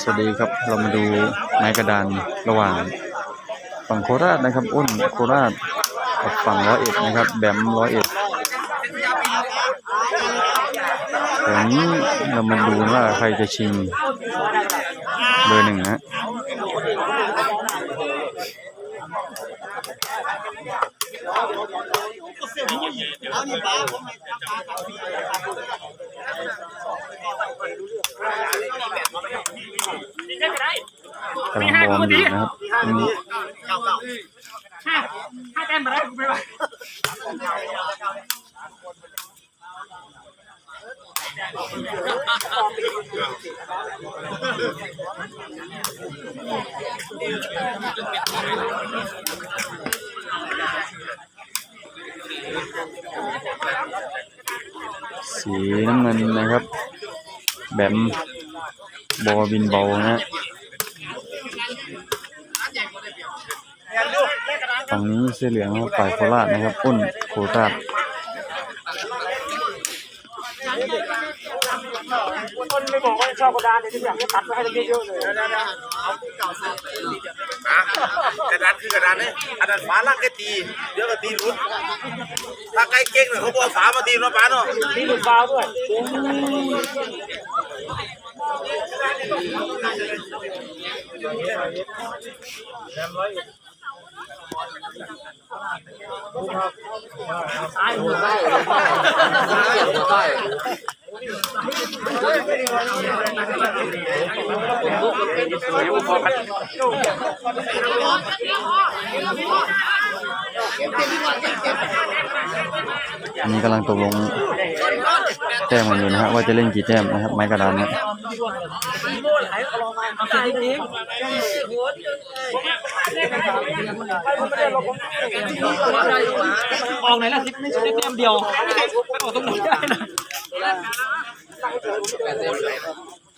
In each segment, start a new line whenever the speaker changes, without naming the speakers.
สวัสดีครับเรามาดูไม้กระดานระหว่างฝั่งโคราชนะครับ อ้นโคราชกับฝั่งร้อยเอ็ดนะครับ แบมร้อยเอ็ดแต่นี้เรามาดูว่าใครจะชิงเบอร์หนึ่งนะ กำลังวอร์มอยู่นะครับอันนี้
ห้าห้าแต้มมาแล้วไม่ไหว
สีน้ำเงินนะครับ แบมบอบินเบานะฮะ ฝั่งนี้เสื้อเหลืองครับฝ่ายโคราชนะครับอ้นโคราช
คนไม่บอกว่าชอบกระดานเดี๋ยวจะอยากให้ตัดมาให้เยอะๆเลย
กระดานคือกระดานนี่กระดานฝาล่างแค่ตีเดี๋ยวก็ตีรุดถ้าใกล้เก่งเนี่ยเขาบอกฝามาตีเนาะป้าเนาะ
นี่หลุดฟาวด้วย
นนี้กำลังตกลง แต้มกันอยู่นะฮะว่าจะเล่นกี่แต้มนะครับ ไม้กระดานนะ
ออกไหนล่ะทิปไม่ใช่แต้มเดียวไม่ออกตรงไหนได้นะ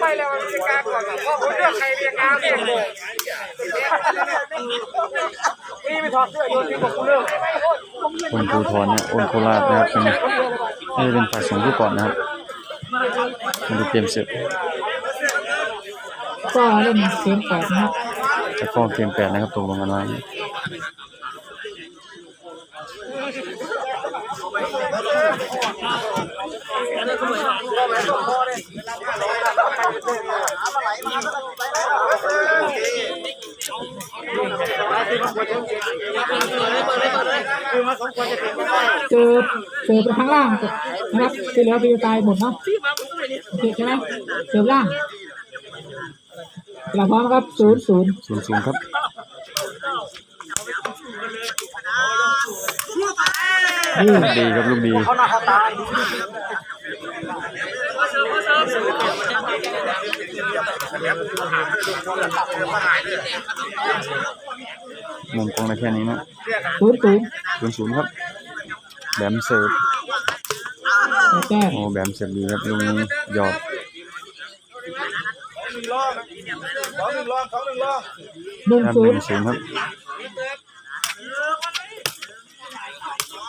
ไปแล้วมีการก่อนพ่อผมเลือกใครเรียงงานเองเลยนี่ไม่ถอดเสื้อโยนทิ้งบอกกูเลิก
คนภูทรเนี่ยอ้นโคราชนะครับเป็นน่เป็นฝ่ายส่งลูกก่อนนะครับมาดูเกมเสร็จ
ก็เล่นเกมแปดนะครับ
จะก็เกมแปดนะครับตกลงกันไว้
เจอเจอไปข้างล่างนะครับที่เหลือไปตายหมดเนาะโอเคใช่ไหมเจอล่างเราพร้อมครับศูนย์ศูนย์
ศูนย์ศูนย์ครับ
นี่
ลูกดีครับลูกดี
เขาหน้าเขาตา
มุมกล้องได้แค่นี้นะ
ศูนย์ศูนย์
ศูนย์ศูนย์ครับ แบมเสิร์ฟ
แล้วแก้
โอ้แบมเสิร์ฟดีครับลูกนี้หยอด
หนึ่ง
ครับ
ศู
ห
น
นึ่
ย์
งศูนย์ครับ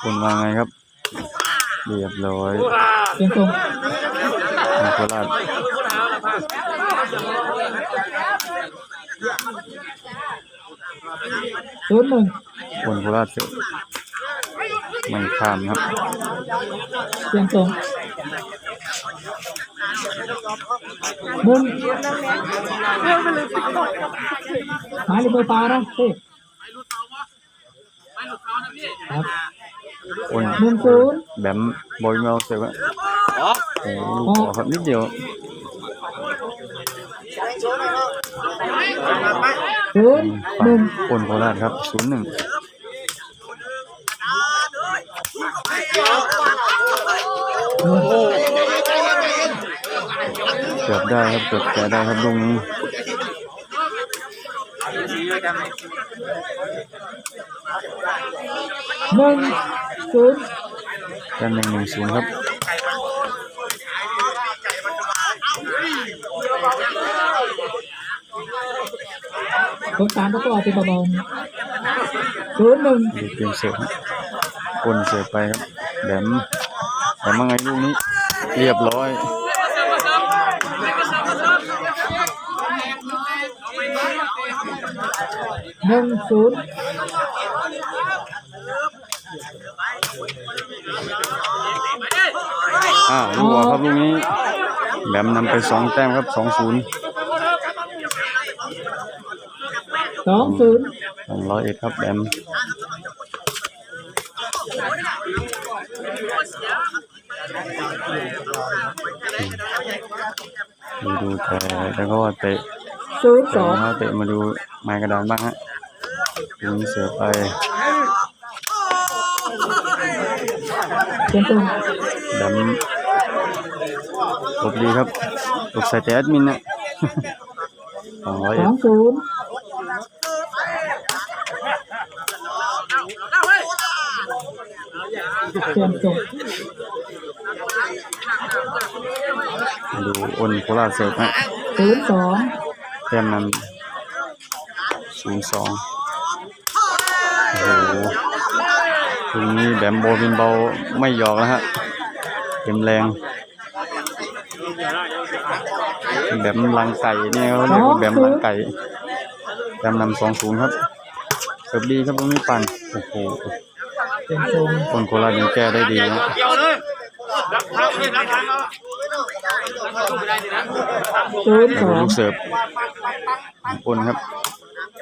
คุณว่าไงครับ เรียบร้อย
เสียงส่ง
คนโคราช
ศูนย์หนึ่ง
คนโคราชเสิร์ฟ ไม่ข้ามครับ
เสียงส่งหนึ่งหมายเลขเบอร์ฟ้านะเฮ้ยครับ
โอ้ย
หนึ่งศูนย์
แบมบอยเมลเสิร์ฟอะโอ้ลูกขอครับนิดเดียว
หศูนย์ห
ฝั่
นึ่
ง
ง
อ้นโคราชครับศูนย์หนึ่ง เกือบได้ครับเกือบแกะได้ครับลูกนี้
หนึ่งศูนย์
แต้มหนึ่งหนึ่งศูนย์ครับ
สงสารก็ออกเป็นเบาๆศูนย์หนึ่ง
ดูเกมเสิร์ฟครับอ้นเสิร์ฟไปครับแหลม แหลมว่าไงลูกนี้เรียบร้อย
หนึ่งศูนย์
อ่าลูกออกครับลูกนี้แหลมนำไปสองแต้มครับสองศูนย์
สองศูนย์
ของร้อยเอ็ดครับแหลม ดูดูแต่แล้วก็เตะ
ศูนย์ส
เตะ
อง
มาเตะมาดูไม้กระดานบ้างฮะลูกนี้เสือไป
เปลี่ยนตัว
แหลมหลบดีครับหลบใส่แต่แอดมินนะสองร้อย
ส
เอ็
อ
ด
งศูนย์เปลี่ยนตัว
มา ดูอ้นโคราชเสิร์ฟฮะ
ศูนย์สอง
แต้มนำศูนย์สองโอ้โหตรงนี้แบมโบวินเบาไม่หยอกแล้วฮะเต็มแรงแบมลังไก่เนี่ยเขาเรียกว่าแบมลังไก่แบมนำสองศูนย์ครับเสิร์ฟดีครับตรงนี้ปั่นโอ้โห
เปลี่ยนตัว
คนโคราชยังแก้ได้ดีนะ
เกี่ยวเลยรับทางเลยรับทางเอาไม่ได้สินะ
ศูนย์
แล้ว
ส
ดู
อง
ลูกเสิร์ฟของอ้นครับ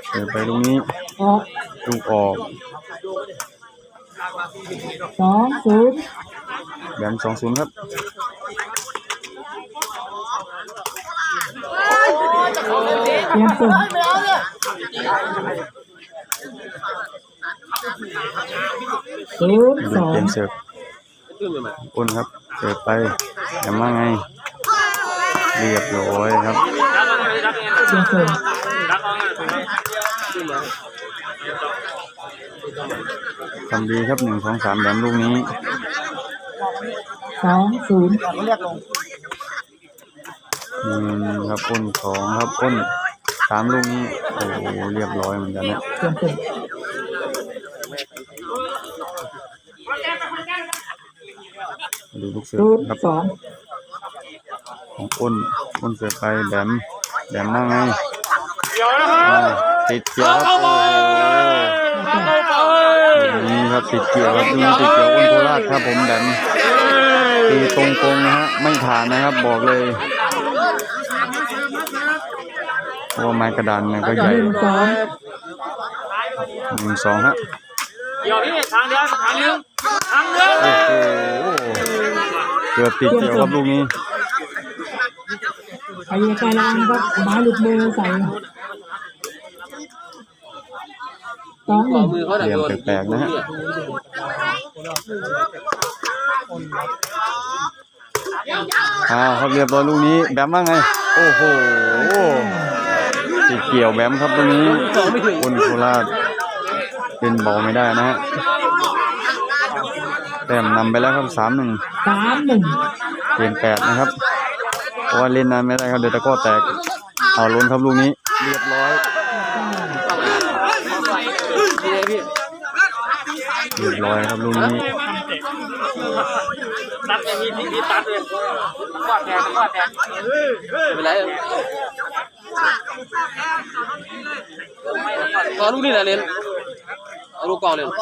เสิร์ฟไปตรงนี้
ออก
ลูกออก
สองศูนย์
แบมสองศูนย์ครับ
เปลี่ยนตัวศูนย์ส
ดู
อง
เกมเสิร์ฟอ้นครับ เสิร์ฟไปแบมว่าไง เรียบร้อยครับ
เปลี่ยนตัว
ทำดีครับหนึ่งสองสามแบมลูกนี้
สองศูนย์
หนึ่งครับอ้นสองครับอ้นสามลูกนี้โอ้โหเรียบร้อยเหมือนกันนะ
เปลี่ยนตัว
ดูลูกเสิร์
ศู
ฟ
นย์
ครับ
สอง
ของอ้นอ้นเสิร์ฟไปแบมแบมว่าไง
เกี่ยวนะค
อ่า
รับ
ติดเกี่ยวครับโอ้โห
เข้าไป
นี่ครับติดเกี่ยวครับดูติดเกี่ยวอ้นโคราชครับผมแบมตีตรงกงนะฮะไม่ผ่านนะครับบอกเลยเพราะว่าไม้กระดานมันก็ใหญ่
หนึ่งสอง
หนึ่งสองฮะ
เกี่ยวนี่ทางเดียวทางนึงทางนึง
โอ้โห เกือบติดเกี่ยวครับลูกนี้
ไปยังไกลแล้วนะครับไม้หลุดมือใส่สองหนึ่ง
มือเขา
เหลี่ยมแปลกๆนะฮะอ้าวครับเรียบร้อยลูกนี้แบมว่าไง โอ้โหติดเกี่ยวแบมครับตรงนี้คนโคราชเป็นบอลไม่ได้นะฮะแต้มนำไปแล้วครับสามหนึ่ง
สามหนึ่ง
เกมแปดนะครับเพราะว่าเล่นนานไม่ได้ครับเดี๋ยวตะกร้อแตกเอาล้นครับลูกนี้ เรียบร้อยเรียบร้อยครับลูกนี้
ตัดเลยมีมีตัดเลยกอดแทนกอดแทน
ไม่เป็นไรตอนลูกนี่แหละเรียน เอาลูกกองเรียนลู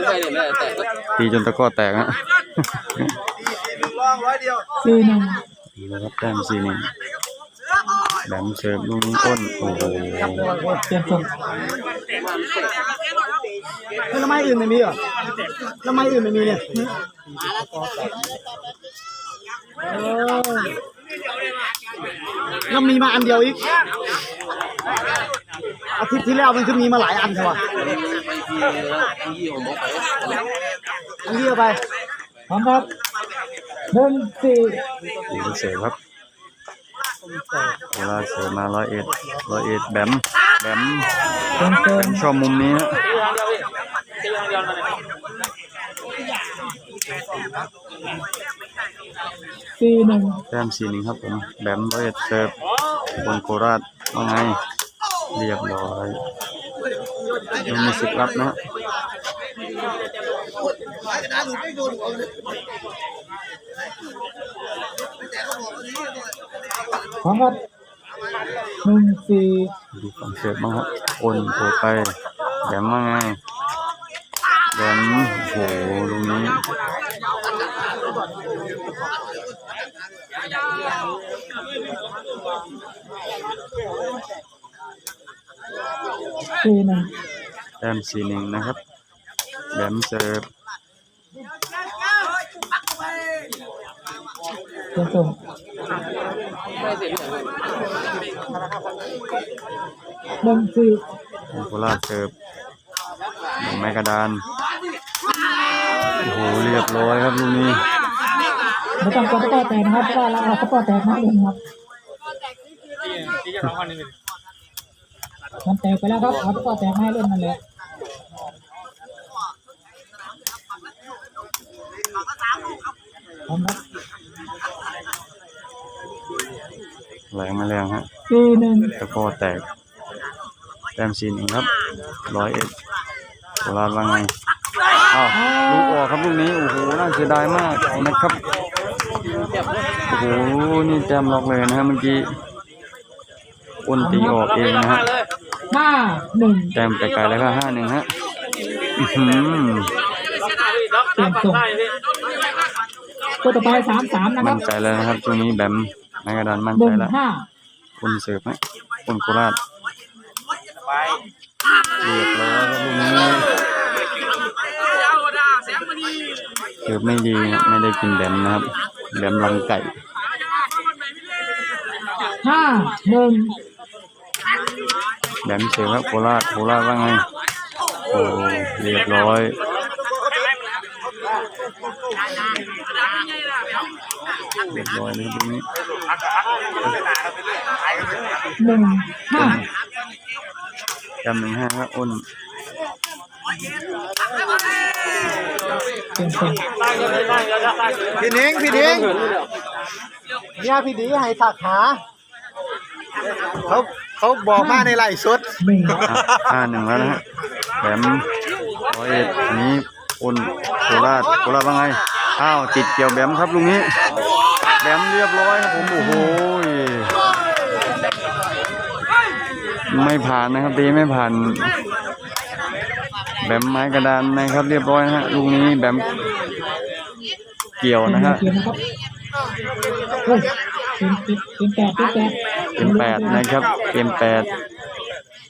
กไปเรียนไม่ได้แต่ก็
ตีจนตะกร้อแตกฮะ
สี่หนึ่ง
นี่นะครับแต้มสี่หนึ่งแบมเสิร์ฟลูกนี้ต้นโอ้โห
เปลี่ยนตัว
แล้วไม้อื่นไม่มีเหรอแล้วไม้อื่นไม่มีเนี่ยเออแล้วมีมาอันเดียวอีกอาทิตย์ที่แล้วมันคือมีมาหลายอันใช่ป่ะ
ไป ทั้งยี่องผมไป
อันนี้เอาไป
พร้อมครับหนึ่งสี่
ดีเสร์ฟครับโคราเสร์ฟมาร้อยเอ็ดร้อยเอ็ดแบมแบม
เต็มเต็ม
ชอบมุมนี้ฮะ
สี่หนึ่ง
แต้มสี่หนึ่งครับผมแบมร้อยเอ็ดเสิร์ฟบนโคราชว่าไงเรียบร้อย ยังมีสิทธิ์รับนะฮะ
พร้อมครับหนึ่งสี่
ดูฝั่งเสิร์ฟบ้างครับโอนโผล่ไปแบมว่าไงแบมโอ้โหตรงนี้
สี่หนึ่ง
แต้มสี่หนึ่งนะครับแบมเสิร์ฟ
เต็มส่ง
ไม่เสร็จที่ไหน
หนึ่งสี่
โคราชเสิร์ฟลงไม้กระดาน โอ้โห เรียบร้อยครับลูกนี้
ไม่ต้องกลัวตะกร้อแตกนะครับเพราะว่าเราเอาตะกร้อแตกมาเองครับมันแตกไปแล้วครับเอาตะกร้อแตกมาให้เล่นนั่นแหละพร้อมครับ
แรงไม่แรงฮะ
สี่หนึ่ง
ตะกร้อแตก แต้มสี่หนึ่งครับ ร้อยเอ็ดโคราชว่าไงอ้าวลูกออกครับลูกนี้ โอ้โห น่าเสียดายมากนะครับ โอ้โห นี่แต้มล็อกเลยนะฮะเมื่อกี้อ้นตีออกเองนะฮะ
ห้าหนึ่ง
แต้มไปไกลแล้วก็ห้าหนึ่งฮะ อื้อ หือ
เปลี่ยนส่งตัวต่อไปสามสามนะครั
มั่
บ
นใจแล้วนะครับช่วงนี้แบมในกระดานมั่น
ห
ใจ
นึ่ง
แล้ว
ห้า
คนเสิร์ฟฮะคนโคราชเรียบร้อยครับลูกนี้เสิร์ฟไม่ดีฮะไม่ได้กินแบมนะครับแบมรังไก่
ห้าหนึ่ง
แบมเสิร์ฟครับโคราชโคราชว่าไงโอ้เรียบร้อย เรียบร้อยเลยลูกนี้
หนึ่งห้า
จำหนึ่งห้าครับอ้น
เปลี่ยนส่ง
พี่เน้งพี่เน้งเนี่ยพี่ดีให้ถักหาเขาเขาบอกมาในไลฟ์สด
หนึ่ง
อะห้าหนึ่งแล้วนะฮะแบมร้อยเอ็ดอันนี้อ้นโคราชโคราชว่าไงอ้าวติดเกี่ยวแบมครับลูกนี้ แบมเรียบร้อยครับผมโอ้โหไม่ผ่านนะครับตีไม่ผ่าน แบมไม้กระดานนะครับ เรียบร้อยนะฮะลูกนี้แบมเกี่ยวนะฮะ
เป็นเป็นเป็นแปดเป็นแปด
เกมแปดนะครับเกมแปด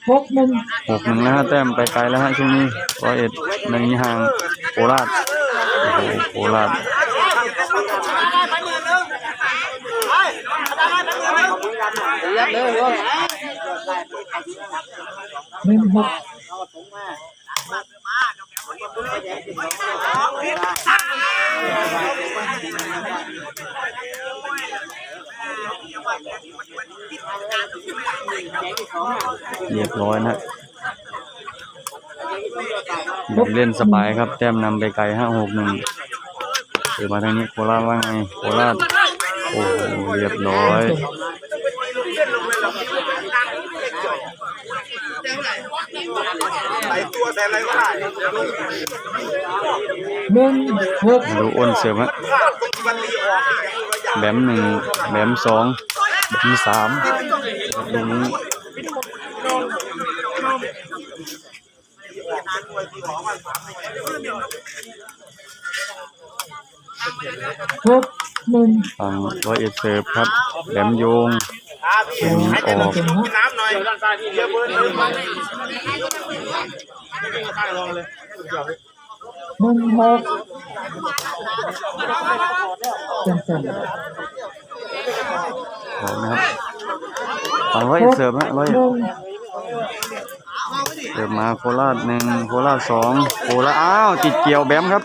หกหนึ่ง
หกหนึ่งแล้วฮะแต้มไปไกลแล้วฮะช่วงนี้ร้อยเอ็ดในนี้ห่างโคราชโอ้โหโคราช
ยับเลยก็
หนึ่งหก
เรียบร้อยนะแบบเล่นสบายครับ แต้มนำไปไกลห้าหกหนึ่งเดี๋ยวมาทางนี้โคราชว่าไงโคราชโอ้โหเรียบร้อย
ใส่ตัวใส่อะไรก็ได้
หนึ่งหก
มดูอ้นเส
ริมันรีออก
แบมหนึ่งแบมสองแบมสามตรงนี้
หกหนึ่ง
ฝั่งร้อยเอ็ดเสิร์ฟครับแบมโยง
อาพี่ให้แต่น้ำน้ำหน่อยเยอะเบอร์หนึ่ง
หนึ่งหกเปลี่ยนส่ง
บอกนะครับฝั่งร้อยเอ็ดเสิร์ฟฮะร้อย
ห
เอ็ด
นึ่ง
เกิดมาโคราชหนึ่งโคราชสองโคราชอ้าวติดเกี่ยวแบมครับ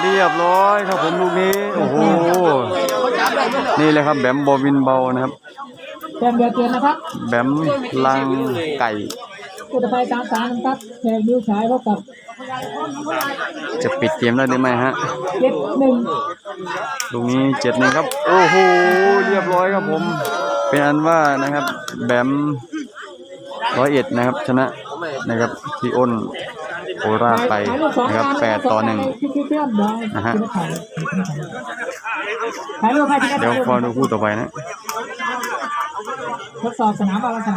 เรียบร้อยครับผมลูกนี้ โอ้โห นี่เลยครับแบมบอวินเบานะครับ
แต้มเดียวเตือนนะครับ
แบมลังไก่
กุตภัยสามสามนะครับแทนนิ้วฉายพบกับ
จะปิดเกมได้หรือไม่ฮะ
เจ็ดหนึ่ง
ลูกนี้เจ็ดหนึ่งครับ โอ้โห เรียบร้อยครับผม เป็นอันว่านะครับ แบมร้อยเอ็ดนะครับ ชนะนะครับพี่อ้นโคราชไป
ถ่ายรูปสอง
นะครับ
งาน
แปดต่อหนึ่ง
ที่ที่เพื่อนได้
นะฮะ
ถ่ายรูปให้ที่
เดี๋ยว
ถ่ายรูป
พอดูคู่ต่อไปนะ
ทดสอบสนามบอลสนาม